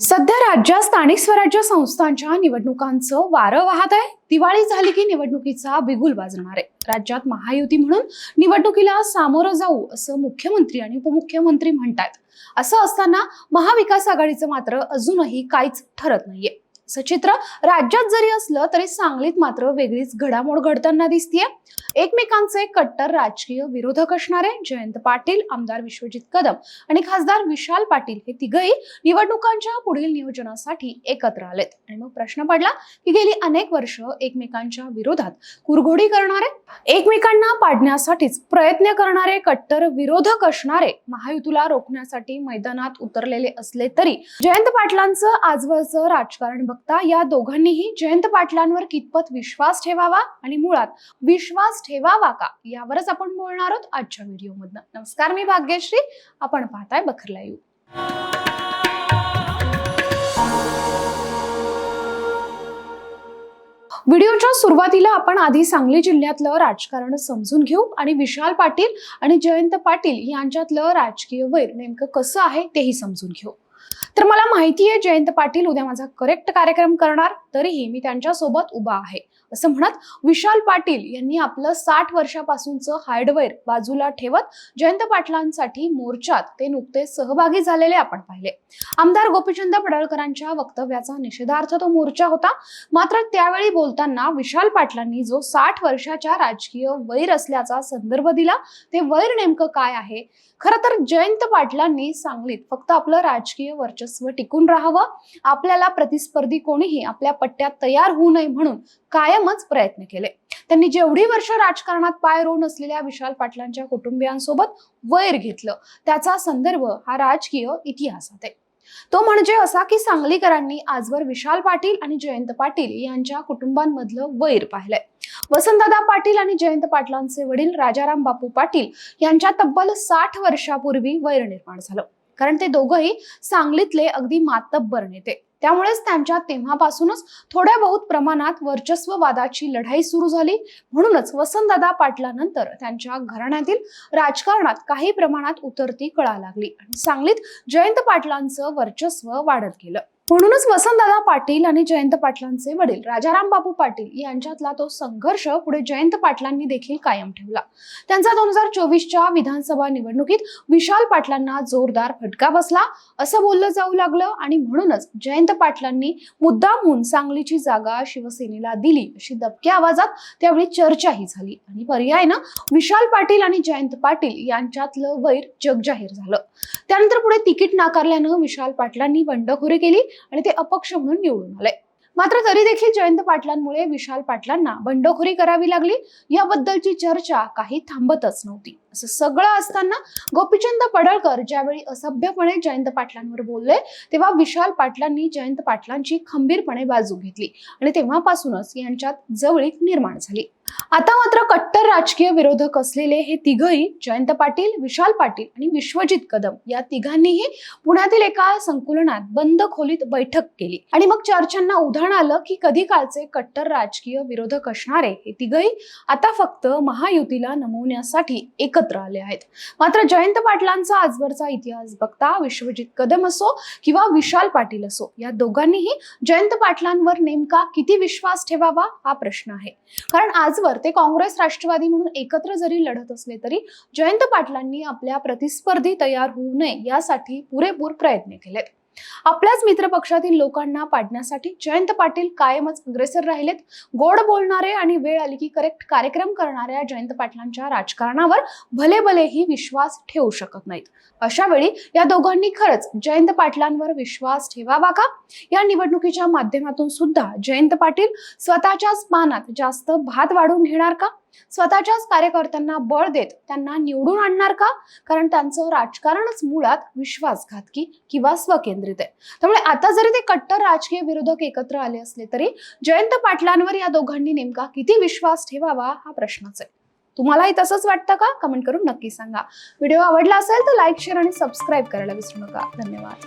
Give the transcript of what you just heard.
सध्या राज्यात स्थानिक स्वराज्य संस्थांच्या निवडणुकांचं वारं वाहत आहे. दिवाळी झाली की निवडणुकीचा बिगुल वाजणार आहे. राज्यात महायुती म्हणून निवडणुकीला सामोरं जाऊ असं मुख्यमंत्री आणि उपमुख्यमंत्री म्हणतात असं असताना महाविकास आघाडीचं मात्र अजूनही काहीच ठरत नाहीये. सचित्र चित्र राज्यात जरी असलं तरी सांगलीत मात्र वेगळीच घडामोड घडताना दिसतीये. एकमेकांचे कट्टर राजकीय विरोधक असणारे जयंत पाटील आमदार विश्वजित कदम आणि खासदार विशाल पाटील हे तिघही निवडणुकांच्या पुढील नियोजनासाठी एकत्र आलेत. आणि मग प्रश्न पडला की गेली अनेक वर्ष एकमेकांच्या विरोधात कुरघोडी करणारे एकमेकांना पाडण्यासाठीच प्रयत्न करणारे कट्टर विरोधक असणारे महायुतीला रोखण्यासाठी मैदानात उतरलेले असले तरी जयंत पाटलांचं आजवरचं राजकारण बघता या दोघांनीही जयंत पाटलांवर कितपत विश्वास ठेवावा आणि मुळात विश्वास ठेवावा का यावरच आपण बोलणार आहोत आजच्या व्हिडिओमधनं. नमस्कार मी भाग्यश्री. आपण पाहताय बखरला येऊ व्हिडिओच्या सुरुवातीला आपण आधी सांगली जिल्ह्यातलं राजकारण समजून घेऊ आणि विशाल पाटील आणि जयंत पाटील यांच्यातलं राजकीय वैर नेमकं कसं आहे तेही समजून घेऊ. तर मला माहिती आहे जयंत पाटील उद्या माझा करेक्ट कार्यक्रम करणार तरीही मी त्यांच्यासोबत उभा आहे. असं म्हणत विशाल पाटील यांनी आपलं साठ वर्षापासूनचं हार्डवेअर बाजूला ठेवत जयंत पाटलांसाठी मोर्चात ते नुकतेच सहभागी झालेले आपण पाहिले. आमदार गोपीचंद पडळकरांच्या वक्तव्याचा निषेधार्थ तो मोर्चा होता. मात्र त्यावेळी बोलताना विशाल पाटलांनी जो साठ वर्षाच्या राजकीय वैर असल्याचा संदर्भ दिला ते वैर नेमकं काय आहे? खरं तर जयंत पाटलांनी सांगलीत फक्त आपलं राजकीय वर्चस्व टिकून राहावं. आपल्याला प्रतिस्पर्धी कोणीही आपल्या पट्ट्यात तयार होऊ नये म्हणून कायमच प्रयत्न केले. त्यांनी जेवढी वर्ष राजकारणात पाय रोवून असलेल्या विशाल पाटलांच्या कुटुंबियांसोबत वैर घेतलं. त्याचा संदर्भ हा राजकीय इतिहासात आहे. तो म्हणजे असा की सांगलीकरांनी आजवर विशाल पाटील आणि जयंत पाटील यांच्या कुटुंबांमधलं वैर पाहिलंय. वसंतदादा पाटील आणि जयंत पाटलांचे वडील राजाराम बापू पाटील यांच्या तब्बल साठ वर्षापूर्वी वैर निर्माण झालं. कारण ते दोघंही सांगलीतले अगदी मातब्बर नेते. त्यामुळेच त्यांच्या तेव्हापासूनच थोड्या बहुत प्रमाणात वर्चस्ववादाची लढाई सुरू झाली. म्हणूनच वसंतदादा पाटलानंतर त्यांच्या घराण्यातील राजकारणात काही प्रमाणात उतरती कळा लागली आणि सांगलीत जयंत पाटलांचं वर्चस्व वाढत गेलं. म्हणूनच वसंतदादा पाटील आणि जयंत पाटलांचे वडील राजाराम बापू पाटील यांच्यातला तो संघर्ष पुढे जयंत पाटलांनी देखील कायम ठेवला. त्यांचा दोन हजार चोवीसच्या विधानसभा निवडणुकीत विशाल पाटलांना जोरदार फटका बसला. असं बोललं जाऊ लागलं आणि म्हणूनच जयंत पाटलांनी मुद्दामहून सांगलीची जागा शिवसेनेला दिली अशी दबक्या आवाजात त्यावेळी चर्चाही झाली आणि पर्यायनं विशाल पाटील आणि जयंत पाटील यांच्यातलं वैर जगजाहीर झालं. त्यानंतर पुढे तिकीट नाकारल्यानं विशाल पाटलांनी बंडखोरी केली. आणि ते अपक्ष म्हणून निवडून आले मात्र तरी देखील जयंत पाटलांमुळे विशाल पाटलांना बंडखोरी करावी लागली. याबद्दलची चर्चा काही थांबतच नव्हती. असं सगळं असताना गोपीचंद पडळकर ज्यावेळी असभ्यपणे जयंत पाटलांवर बोलले तेव्हा विशाल पाटलांनी जयंत पाटलांची खंबीरपणे बाजू घेतली आणि तेव्हापासूनच यांच्यात जवळीक निर्माण झाली. आता मात्र कट्टर राजकीय विरोधक असलेले हे तिघही जयंत पाटील विशाल पाटील आणि विश्वजित कदम या तिघांनीही पुण्यातील एका संकुलनात बंद खोलीत बैठक केली. आणि मग चर्चांना उधाण आलं की कधी काळचे कट्टर राजकीय विरोधक असणारे हे तिघही आता फक्त महायुतीला नमवण्यासाठी एकत्र आले आहेत. मात्र जयंत पाटलांचा आजवरचा इतिहास बघता विश्वजित कदम असो किंवा विशाल पाटील असो या दोघांनीही जयंत पाटलांवर नेमका किती विश्वास ठेवावा हा प्रश्न आहे. कारण आज आजवर ते काँग्रेस राष्ट्रवादी म्हणून एकत्र जरी लढत असले तरी जयंत पाटलांनी आपल्या प्रतिस्पर्धी तयार होऊ नये यासाठी पुरेपूर प्रयत्न केलेत. आपल्याच मित्रपक्षातील लोकांना पाडण्यासाठी जयंत पाटील कायमच अग्रेसर राहिलेत. गोड बोलणारे आणि वेळ आली की करेक्ट कार्यक्रम करणाऱ्या जयंत पाटलांच्या राजकारणावर भले भलेही विश्वास ठेवू शकत नाहीत. अशा वेळी या दोघांनी खरंच जयंत पाटलांवर विश्वास ठेवावा का? या निवडणुकीच्या माध्यमातून सुद्धा जयंत पाटील स्वतःच्याच पानात जास्त भात वाढून घेणार का? स्वतःच्याच कार्यकर्त्यांना बळ देत त्यांना निवडून आणणार का? कारण त्यांचं राजकारणच मुळात विश्वासघातकी किंवा स्वकेंद्रित आहे. त्यामुळे आता जरी ते कट्टर राजकीय विरोधक एकत्र आले असले तरी जयंत पाटलांवर या दोघांनी नेमका किती विश्वास ठेवावा हा प्रश्नच आहे. तुम्हालाही तसंच वाटतं का? कमेंट करून नक्की सांगा. व्हिडिओ आवडला असेल तर लाईक शेअर आणि सबस्क्राईब करायला विसरू नका. धन्यवाद.